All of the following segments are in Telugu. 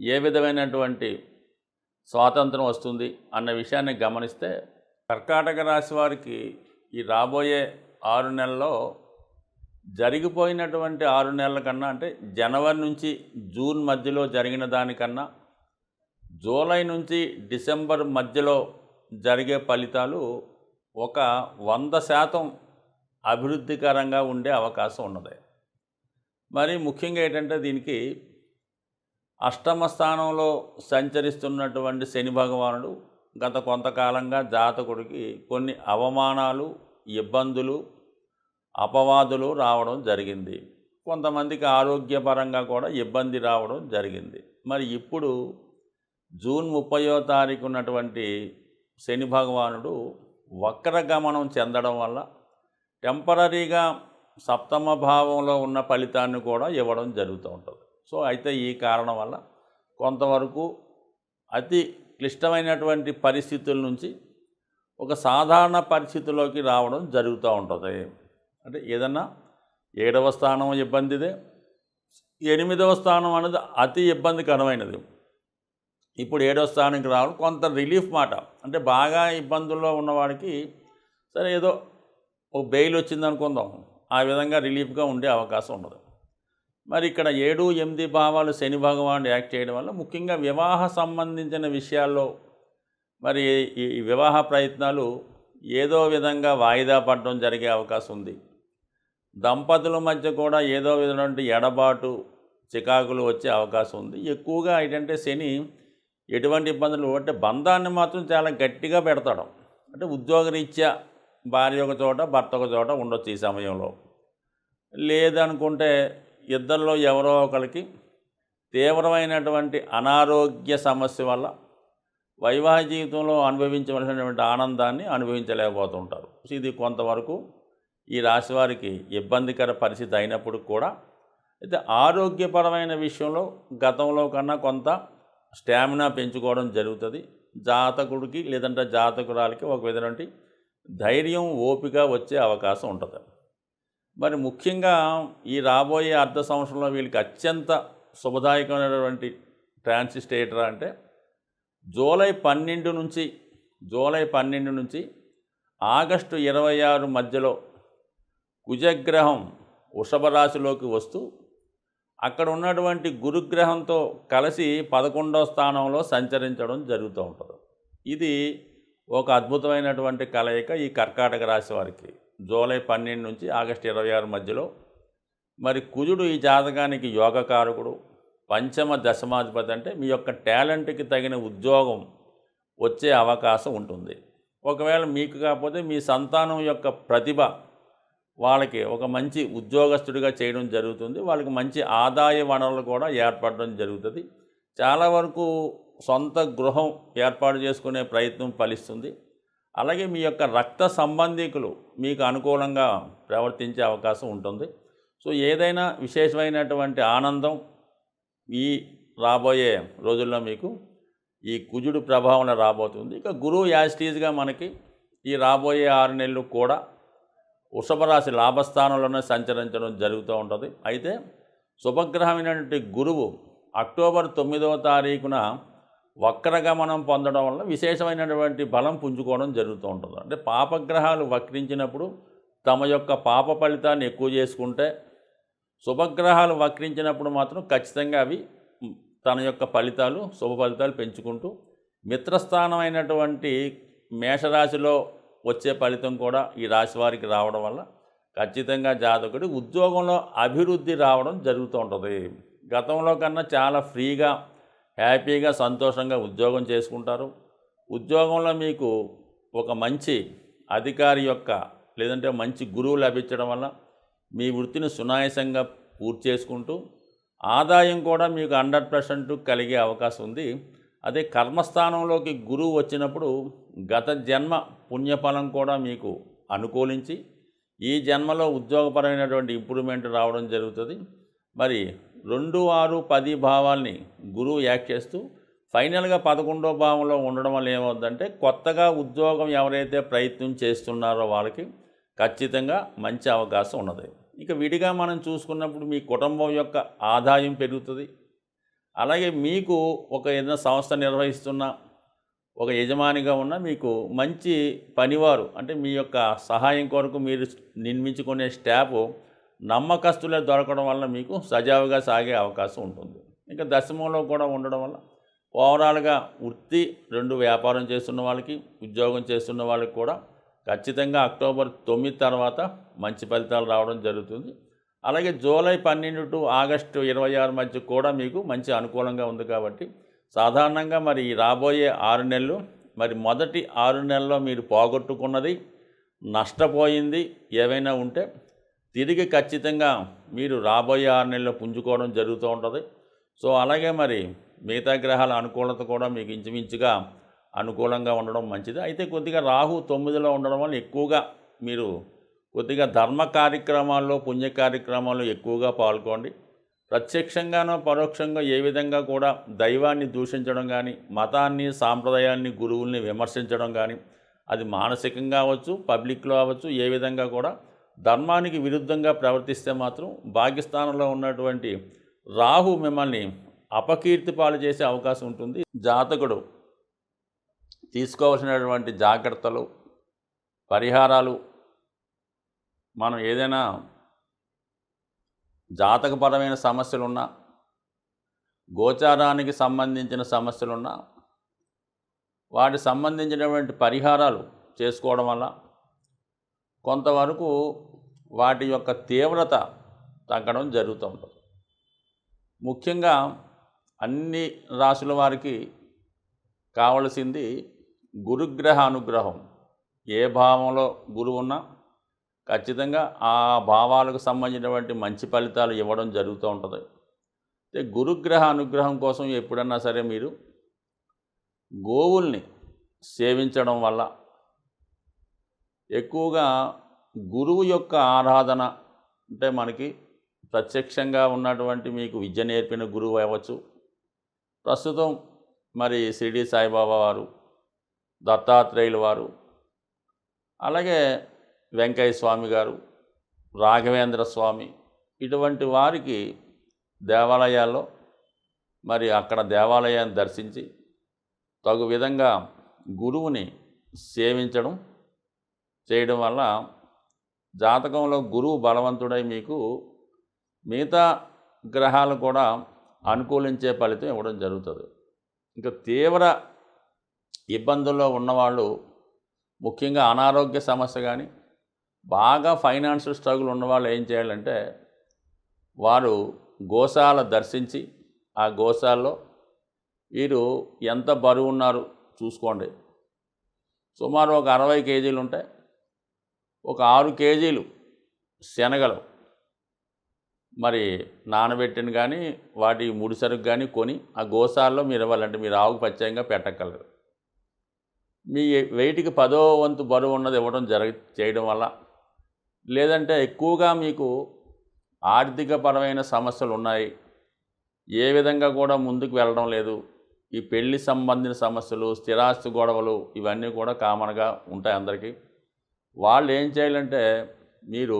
ఏ విధమైనటువంటి స్వాతంత్రం వస్తుంది అన్న విషయాన్ని గమనిస్తే కర్కాటక రాశి వారికి ఈ రాబోయే ఆరు నెలల్లో జరిగిపోయినటువంటి ఆరు నెలల కన్నా అంటే జనవరి నుంచి జూన్ మధ్యలో జరిగిన దానికన్నా జూలై నుంచి డిసెంబర్ మధ్యలో జరిగే ఫలితాలు ఒక వంద శాతం అభివృద్ధికరంగా ఉండే అవకాశం ఉన్నది. మరి ముఖ్యంగా ఏంటంటే దీనికి అష్టమ స్థానంలో సంచరిస్తున్నటువంటి శని భగవానుడు గత కొంతకాలంగా జాతకుడికి కొన్ని అవమానాలు ఇబ్బందులు అపవాదులు రావడం జరిగింది. కొంతమందికి ఆరోగ్యపరంగా కూడా ఇబ్బంది రావడం జరిగింది. మరి ఇప్పుడు జూన్ ముప్పయో తారీఖు ఉన్నటువంటి శని భగవానుడు వక్రగమనం చెందడం వల్ల టెంపరీగా సప్తమ భావంలో ఉన్న ఫలితాన్ని కూడా ఇవ్వడం జరుగుతూ ఉంటుంది. సో అయితే ఈ కారణం వల్ల కొంతవరకు అతి క్లిష్టమైనటువంటి పరిస్థితుల నుంచి ఒక సాధారణ పరిస్థితిలోకి రావడం జరుగుతూ ఉంటుంది. అంటే ఏదన్నా ఏడవ స్థానం ఇబ్బందిదే ఎనిమిదవ స్థానం అనేది అతి ఇబ్బందికరమైనది. ఇప్పుడు ఏడవ స్థానానికి రావడం కొంత రిలీఫ్ మాట. అంటే బాగా ఇబ్బందుల్లో ఉన్నవాడికి సరే ఏదో ఒక బెయిల్ వచ్చింది అనుకుందాం ఆ విధంగా రిలీఫ్గా ఉండే అవకాశం ఉండదు. మరి ఇక్కడ ఏడు ఎనిమిది భావాలు శని భగవానుడు యాక్ట్ చేయడం వల్ల ముఖ్యంగా వివాహ సంబంధించిన విషయాల్లో మరి ఈ వివాహ ప్రయత్నాలు ఏదో విధంగా వాయిదా పడడం జరిగే అవకాశం ఉంది. దంపతుల మధ్య కూడా ఏదో విధమైన ఎడబాటు చికాకులు వచ్చే అవకాశం ఉంది. ఎక్కువగా ఏంటంటే శని ఎటువంటి ఇబ్బందులు అంటే బంధాన్ని మాత్రం చాలా గట్టిగా పెడతాడు. అంటే ఉద్యోగరీత్యా భార్య ఒక చోట భర్త ఒక చోట ఉండొచ్చు ఈ సమయంలో. లేదనుకుంటే ఇద్దరిలో ఎవరో ఒకరికి తీవ్రమైనటువంటి అనారోగ్య సమస్య వల్ల వైవాహిక జీవితంలో అనుభవించవలసినటువంటి ఆనందాన్ని అనుభవించలేకపోతుంటారు. ఇది కొంతవరకు ఈ రాశి వారికి ఇబ్బందికర పరిస్థితి అయినప్పుడు కూడా అయితే ఆరోగ్యపరమైన విషయంలో గతంలో కన్నా కొంత స్టామినా పెంచుకోవడం జరుగుతుంది. జాతకుడికి లేదంటే జాతకురాలకి ఒక విధమైన ధైర్యం ఓపిక వచ్చే అవకాశం ఉంటుంది. మరి ముఖ్యంగా ఈ రాబోయే అర్ధ సంవత్సరంలో వీళ్ళకి అత్యంత శుభదాయకమైనటువంటి ట్రాన్సిస్టేటర్ అంటే జూలై పన్నెండు నుంచి జూలై పన్నెండు నుంచి ఆగస్టు ఇరవై ఆరు మధ్యలో కుజగ్రహం వృషభ రాశిలోకి వస్తూ అక్కడ ఉన్నటువంటి గురుగ్రహంతో కలిసి పదకొండవ స్థానంలో సంచరించడం జరుగుతూ ఉంటుంది. ఇది ఒక అద్భుతమైనటువంటి కలయిక ఈ కర్కాటక రాశి వారికి. జూలై పన్నెండు నుంచి ఆగస్టు ఇరవై ఆరు మధ్యలో మరి కుజుడు ఈ జాతకానికి యోగకారకుడు పంచమ దశమాధిపతి అంటే మీ యొక్క టాలెంట్కి తగిన ఉద్యోగం వచ్చే అవకాశం ఉంటుంది. ఒకవేళ మీకు కాకపోతే మీ సంతానం యొక్క ప్రతిభ వాళ్ళకి ఒక మంచి ఉద్యోగస్తుడిగా చేయడం జరుగుతుంది. వాళ్ళకి మంచి ఆదాయ వనరులు కూడా ఏర్పడడం జరుగుతుంది. చాలా వరకు సొంత గృహం ఏర్పాటు చేసుకునే ప్రయత్నం ఫలిస్తుంది. అలాగే మీ యొక్క రక్త సంబంధికులు మీకు అనుకూలంగా ప్రవర్తించే అవకాశం ఉంటుంది. సో ఏదైనా విశేషమైనటువంటి ఆనందం ఈ రాబోయే రోజుల్లో మీకు ఈ కుజుడు ప్రభావం రాబోతుంది. ఇక గురువు యాజిటీజ్గా మనకి ఈ రాబోయే ఆరు నెలలు కూడా వృషభరాశి లాభస్థానంలోనే సంచరించడం జరుగుతూ ఉంటుంది. అయితే శుభగ్రహమైనటువంటి గురువు అక్టోబర్ తొమ్మిదవ తారీఖున వక్రగమనం పొందడం వల్ల విశేషమైనటువంటి బలం పుంజుకోవడం జరుగుతూ ఉంటుంది. అంటే పాపగ్రహాలు వక్రించినప్పుడు తమ యొక్క పాప ఫలితాన్ని ఎక్కువ చేసుకుంటే శుభగ్రహాలు వక్రించినప్పుడు మాత్రం ఖచ్చితంగా అవి తన యొక్క ఫలితాలు శుభ ఫలితాలు పెంచుకుంటూ మిత్రస్థానమైనటువంటి మేషరాశిలో వచ్చే ఫలితం కూడా ఈ రాశి వారికి రావడం వల్ల ఖచ్చితంగా జాతకుడి ఉద్యోగంలో అభివృద్ధి రావడం జరుగుతూ ఉంటుంది. గతంలో కన్నా చాలా ఫ్రీగా హ్యాపీగా సంతోషంగా ఉద్యోగం చేసుకుంటారు. ఉద్యోగంలో మీకు ఒక మంచి అధికారి యొక్క లేదంటే మంచి గురువు లభించడం వల్ల మీ వృత్తిని సునాయాసంగా పూర్తి చేసుకుంటూ ఆదాయం కూడా మీకు హండ్రెడ్ పర్సెంట్ కలిగే అవకాశం ఉంది. అదే కర్మస్థానంలోకి గురువు వచ్చినప్పుడు గత జన్మ పుణ్యఫలం కూడా మీకు అనుకూలించి ఈ జన్మలో ఉద్యోగపరమైనటువంటి ఇంప్రూవ్మెంట్ రావడం జరుగుతుంది. మరి రెండు ఆరు పది భావాల్ని గురువు యాక్ట్ చేస్తూ ఫైనల్గా పదకొండో భావంలో ఉండడం వల్ల ఏమవుతుందంటే కొత్తగా ఉద్యోగం ఎవరైతే ప్రయత్నం చేస్తున్నారో వాళ్ళకి ఖచ్చితంగా మంచి అవకాశం ఉన్నది. ఇక విడిగా మనం చూసుకున్నప్పుడు మీ కుటుంబం యొక్క ఆదాయం పెరుగుతుంది. అలాగే మీకు ఒక ఏదైనా సంస్థ నిర్వహిస్తున్న ఒక యజమానిగా ఉన్న మీకు మంచి పనివారు అంటే మీ యొక్క సహాయం కొరకు మీరు నిర్మించుకునే స్టాఫ్ నమ్మకస్తులే దొరకడం వల్ల మీకు సజావుగా సాగే అవకాశం ఉంటుంది. ఇంకా దశమంలో కూడా ఉండడం వల్ల ఓవరాల్గా వృత్తి రెండు వ్యాపారం చేస్తున్న వాళ్ళకి ఉద్యోగం చేస్తున్న వాళ్ళకి కూడా ఖచ్చితంగా అక్టోబర్ తొమ్మిది తర్వాత మంచి ఫలితాలు రావడం జరుగుతుంది. అలాగే జూలై పన్నెండు టు ఆగస్టు ఇరవై ఆరు మధ్య కూడా మీకు మంచి అనుకూలంగా ఉంది కాబట్టి సాధారణంగా మరి ఈ రాబోయే ఆరు నెలలు మరి మొదటి ఆరు నెలల్లో మీరు పోగొట్టుకున్నది నష్టపోయింది ఏవైనా ఉంటే తిరిగి ఖచ్చితంగా మీరు రాబోయే ఆరు నెలల్లో పుంజుకోవడం జరుగుతూ ఉంటుంది. సో అలాగే మరి మిగతా గ్రహాల అనుకూలత కూడా మీకు ఇంచుమించుగా అనుకూలంగా ఉండడం మంచిది. అయితే కొద్దిగా రాహు తొమ్మిదిలో ఉండడం వల్ల ఎక్కువగా మీరు కొద్దిగా ధర్మ కార్యక్రమాల్లో పుణ్య కార్యక్రమాల్లో ఎక్కువగా పాల్గొండి. ప్రత్యక్షంగానో పరోక్షంగా ఏ విధంగా కూడా దైవాన్ని దూషించడం కానీ మతాన్ని సాంప్రదాయాన్ని గురువుల్ని విమర్శించడం కానీ అది మానసికంగా అవ్వచ్చు పబ్లిక్లో అవ్వచ్చు ఏ విధంగా కూడా ధర్మానికి విరుద్ధంగా ప్రవర్తిస్తే మాత్రం భాగ్యస్థానంలో ఉన్నటువంటి రాహు మిమ్మల్ని అపకీర్తి పాలు చేసే అవకాశం ఉంటుంది. జాతకుడు తీసుకోవాల్సినటువంటి జాగ్రత్తలు పరిహారాలు మనం ఏదైనా జాతకపరమైన సమస్యలున్నా గోచారానికి సంబంధించిన సమస్యలున్నా వాటి సంబంధించినటువంటి పరిహారాలు చేసుకోవడం వల్ల కొంతవరకు వాటి యొక్క తీవ్రత తగ్గడం జరుగుతూ ఉంటుంది. ముఖ్యంగా అన్ని రాసుల వారికి కావలసింది గురుగ్రహ అనుగ్రహం. ఏ భావంలో గురువు ఉన్నా ఖచ్చితంగా ఆ భావాలకు సంబంధించినటువంటి మంచి ఫలితాలు ఇవ్వడం జరుగుతూ ఉంటుంది. అయితే గురుగ్రహ అనుగ్రహం కోసం ఎప్పుడన్నా సరే మీరు గోవుల్ని సేవించడం వల్ల ఎక్కువగా గురువు యొక్క ఆరాధన అంటే మనకి ప్రత్యక్షంగా ఉన్నటువంటి మీకు విద్య నేర్పిన గురువు అవ్వచ్చు. ప్రస్తుతం మరి షిరిడి సాయిబాబా వారు దత్తాత్రేయుల వారు అలాగే వెంకయ్య స్వామి గారు రాఘవేంద్ర స్వామి ఇటువంటి వారికి దేవాలయాల్లో మరి అక్కడ దేవాలయాన్ని దర్శించి తగు విధంగా గురువుని సేవించడం చేయడం వల్ల జాతకంలో గురువు బలవంతుడై మీకు మిగతా గ్రహాలు కూడా అనుకూలించే ఫలితం ఇవ్వడం జరుగుతుంది. ఇంకా తీవ్ర ఇబ్బందుల్లో ఉన్నవాళ్ళు ముఖ్యంగా అనారోగ్య సమస్య కానీ బాగా ఫైనాన్షియల్ స్ట్రగుల్ ఉన్నవాళ్ళు ఏం చేయాలంటే వారు గోశాల దర్శించి ఆ గోశాల్లో వీరు ఎంత బరువు ఉన్నారు చూసుకోండి. సుమారు ఒక అరవై కేజీలు ఉంటాయి ఒక ఆరు కేజీలు శనగలు మరి నానబెట్టిన కానీ వాటి ముడి సరుకు కానీ కొని ఆ గోసాల్లో మీరు ఇవ్వాలంటే మీరు ఆవుకు పచ్చయంగా పెట్టగలరు మీ వెయిట్కి పదో వంతు బరువు ఉన్నది ఇవ్వడం జరగ చేయడం వల్ల లేదంటే ఎక్కువగా మీకు ఆర్థికపరమైన సమస్యలు ఉన్నాయి. ఏ విధంగా కూడా ముందుకు వెళ్ళడం లేదు. ఈ పెళ్ళి సంబంధించిన సమస్యలు స్థిరాస్తి గొడవలు ఇవన్నీ కూడా కామన్గా ఉంటాయి అందరికీ. వాళ్ళు ఏం చేయాలంటే మీరు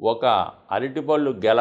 ఒక అరటిపళ్ళు గెల.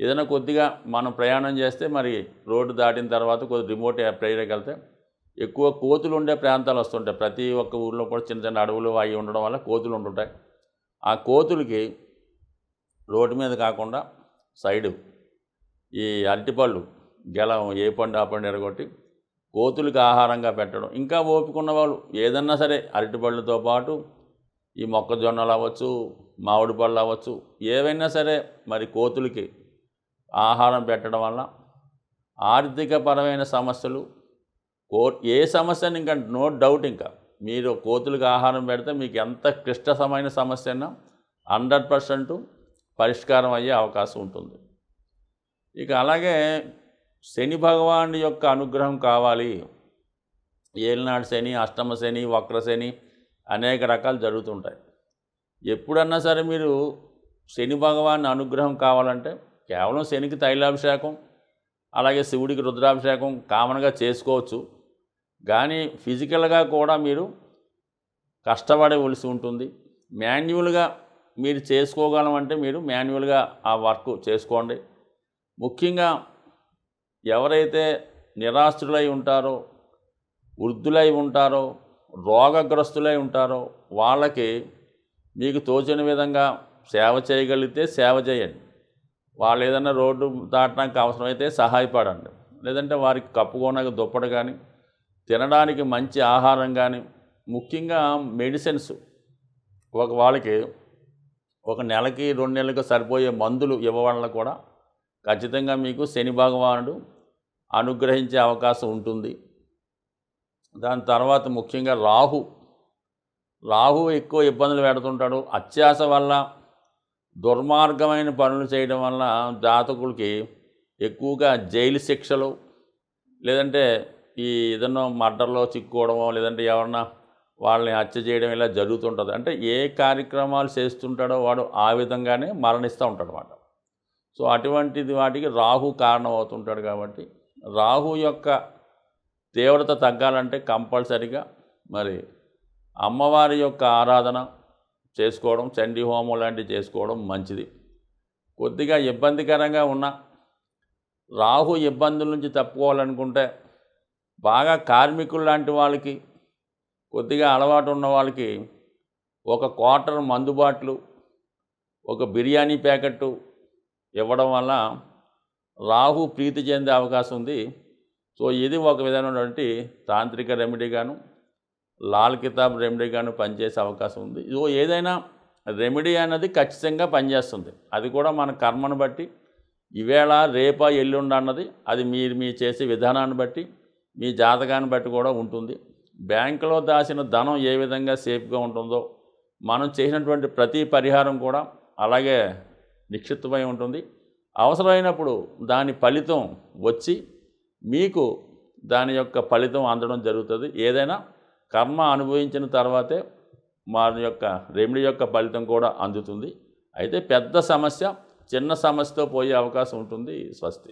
ఏదైనా కొద్దిగా మనం ప్రయాణం చేస్తే మరి రోడ్డు దాటిన తర్వాత కొద్ది రిమోట్ ప్రేయర్కి వెళ్తే ఎక్కువ కోతులు ఉండే ప్రాంతాలు వస్తుంటాయి. ప్రతి ఒక్క ఊర్లో కూడా చిన్న చిన్న అడవులు అవి ఉండడం వల్ల కోతులు ఉంటుంటాయి. ఆ కోతులకి రోడ్డు మీద కాకుండా సైడు ఈ అరటిపళ్ళు గెల ఏ పండు ఆ పండు ఎరగొట్టి కోతులకి ఆహారంగా పెట్టడం. ఇంకా ఓపిక వాళ్ళు ఏదన్నా సరే అరటిపళ్ళతో పాటు ఈ మొక్కజొన్నలు అవ్వచ్చు మామిడి పళ్ళు అవ్వచ్చు ఏవైనా సరే మరి కోతులకి ఆహారం పెట్టడం వల్ల ఆర్థికపరమైన సమస్యలు కో ఏ సమస్యని ఇంకా నో డౌట్ ఇంకా. మీరు కోతులకు ఆహారం పెడితే మీకు ఎంత క్లిష్టమైన సమస్య అయినా హండ్రెడ్ పర్సెంట్ పరిష్కారం అయ్యే అవకాశం ఉంటుంది. ఇక అలాగే శని భగవాన్ యొక్క అనుగ్రహం కావాలి. ఏలినాడు శని అష్టమ శని వక్ర శని అనేక రకాలు జరుగుతుంటాయి. ఎప్పుడన్నా సరే మీరు శని భగవాన్ అనుగ్రహం కావాలంటే కేవలం శనికి తైలాభిషేకం అలాగే శివుడికి రుద్రాభిషేకం కామన్గా చేసుకోవచ్చు. కానీ ఫిజికల్గా కూడా మీరు కష్టపడవలసి ఉంటుంది. మాన్యువల్గా మీరు చేసుకోగలం అంటే మీరు మాన్యువల్గా ఆ వర్క్ చేసుకోండి. ముఖ్యంగా ఎవరైతే నిరాశ్రులై ఉంటారో వృద్ధులై ఉంటారో రోగగ్రస్తులై ఉంటారో వాళ్ళకి మీకు తోచిన విధంగా సేవ చేయగలిగితే సేవ చేయండి. వాళ్ళు ఏదైనా రోడ్డు దాటడానికి అవసరమైతే సహాయపడండి. లేదంటే వారికి కప్పుకోనక దుప్పటి కానీ తినడానికి మంచి ఆహారం కానీ ముఖ్యంగా మెడిసిన్స్. ఒక వాళ్ళకి ఒక నెలకి రెండు నెలలకు సరిపోయే మందులు ఇవ్వడం కూడా ఖచ్చితంగా మీకు శని భగవానుడు అనుగ్రహించే అవకాశం ఉంటుంది. దాని తర్వాత ముఖ్యంగా రాహు. రాహు ఎక్కువ ఇబ్బందులు పెడుతుంటాడు. అత్యాస వల్ల దుర్మార్గమైన పనులు చేయడం వల్ల జాతకులకి ఎక్కువగా జైలు శిక్షలు లేదంటే ఈ ఏదన్నా మర్డర్లో చిక్కుకోవడమో లేదంటే ఎవరన్నా వాళ్ళని హత్య చేయడం ఇలా జరుగుతుంటుంది. అంటే ఏ కార్యక్రమాలు చేస్తుంటాడో వాడు ఆ విధంగానే మరణిస్తూ ఉంటాడు అన్నమాట సో అటువంటిది వాటికి రాహు కారణం అవుతుంటాడు కాబట్టి రాహు యొక్క తీవ్రత తగ్గాలంటే కంపల్సరిగా మరి అమ్మవారి యొక్క ఆరాధన చేసుకోవడం చండీ హోమం లాంటివి చేసుకోవడం మంచిది. కొద్దిగా ఇబ్బందికరంగా ఉన్న రాహు ఇబ్బందుల నుంచి తప్పుకోవాలనుకుంటే బాగా కార్మికులు లాంటి వాళ్ళకి కొద్దిగా అలవాటు ఉన్న వాళ్ళకి ఒక క్వార్టర్ మందుబాట్లు ఒక బిర్యానీ ప్యాకెట్టు ఇవ్వడం వల్ల రాహు ప్రీతి చెందే అవకాశం ఉంది. సో ఇది ఒక విధమైనటువంటి తాంత్రిక రెమెడీగాను లాల్ కితాబ్ రెమెడీగాను పనిచేసే అవకాశం ఉంది. సో ఏదైనా రెమెడీ అనేది ఖచ్చితంగా పనిచేస్తుంది. అది కూడా మన కర్మను బట్టి ఈవేళ రేపా ఎల్లుండ అన్నది అది మీరు మీ చేసే విధానాన్ని బట్టి మీ జాతకాన్ని బట్టి కూడా ఉంటుంది. బ్యాంకులో దాచిన ధనం ఏ విధంగా సేఫ్గా ఉంటుందో మనం చేసినటువంటి ప్రతి పరిహారం కూడా అలాగే నిక్షిప్తమై ఉంటుంది. అవసరమైనప్పుడు దాని ఫలితం వచ్చి మీకు దాని యొక్క ఫలితం అందడం జరుగుతుంది. ఏదైనా కర్మ అనుభవించిన తర్వాతే మా యొక్క రెమెడీ యొక్క ఫలితం కూడా అందుతుంది. అయితే పెద్ద సమస్య చిన్న సమస్యతో పోయే అవకాశం ఉంటుంది. స్వస్తి.